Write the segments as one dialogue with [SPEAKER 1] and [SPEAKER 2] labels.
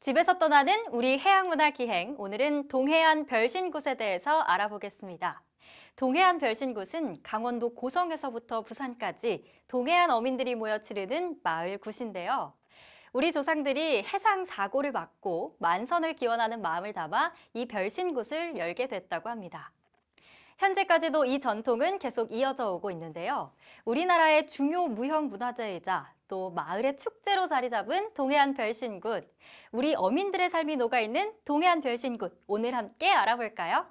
[SPEAKER 1] 집에서 떠나는 우리 해양문화 기행. 오늘은 동해안 별신굿에 대해서 알아보겠습니다. 동해안 별신굿은 강원도 고성에서부터 부산까지 동해안 어민들이 모여 치르는 마을 굿인데요. 우리 조상들이 해상 사고를 막고 만선을 기원하는 마음을 담아 이 별신굿을 열게 됐다고 합니다. 현재까지도 이 전통은 계속 이어져 오고 있는데요. 우리나라의 중요 무형 문화재이자 또 마을의 축제로 자리 잡은 동해안 별신굿. 우리 어민들의 삶이 녹아있는 동해안 별신굿. 오늘 함께 알아볼까요?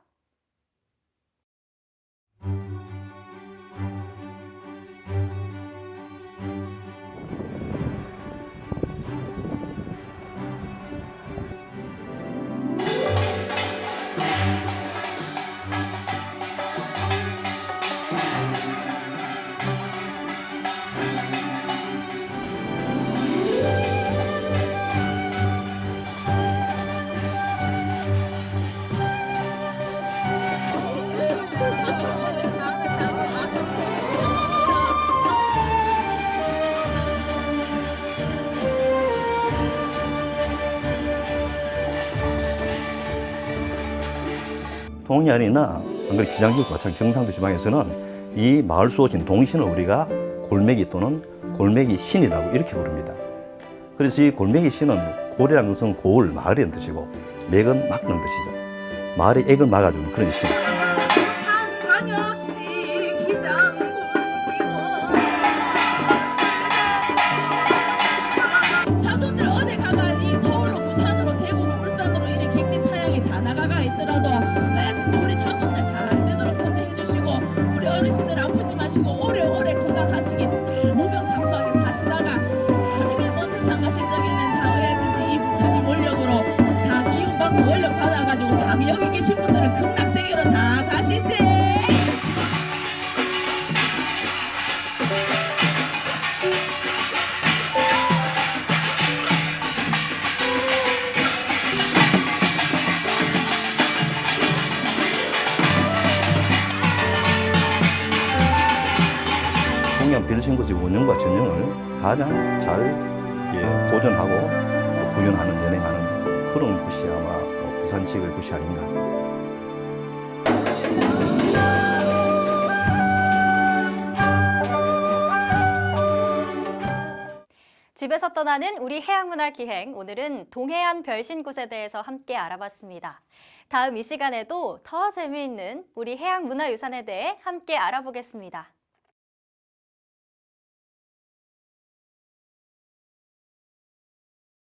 [SPEAKER 2] 동해안이나 한글 기장지구 마찬가지 경상도 지방에서는 이 마을 수호신 동신을 우리가 골매기 또는 골매기 신이라고 이렇게 부릅니다. 그래서 이 골매기 신은 골이라는 것은 고을, 마을이라는 뜻이고 맥은 막는 뜻이죠. 마을의 액을 막아주는 그런 신.
[SPEAKER 3] 마시고 오래오래 건강하시게 다 무병장수하게 사시다가 나중에 먼 세상 가실 적에는 다 어디든지 이 부처님 원력으로 다 기운받고 원력 받아가지고 다 여기 계신 분들은 극락세계로 다 가시세
[SPEAKER 2] 별신굿의 운영과 전형을 가장 잘 보존하고 또 구현하는 연행하는 그런 곳이 아마 뭐 부산 지역의 곳이 아닌가.
[SPEAKER 1] 집에서 떠나는 우리 해양문화 기행. 오늘은 동해안 별신굿에 대해서 함께 알아봤습니다. 다음 이 시간에도 더 재미있는 우리 해양문화유산에 대해 함께 알아보겠습니다.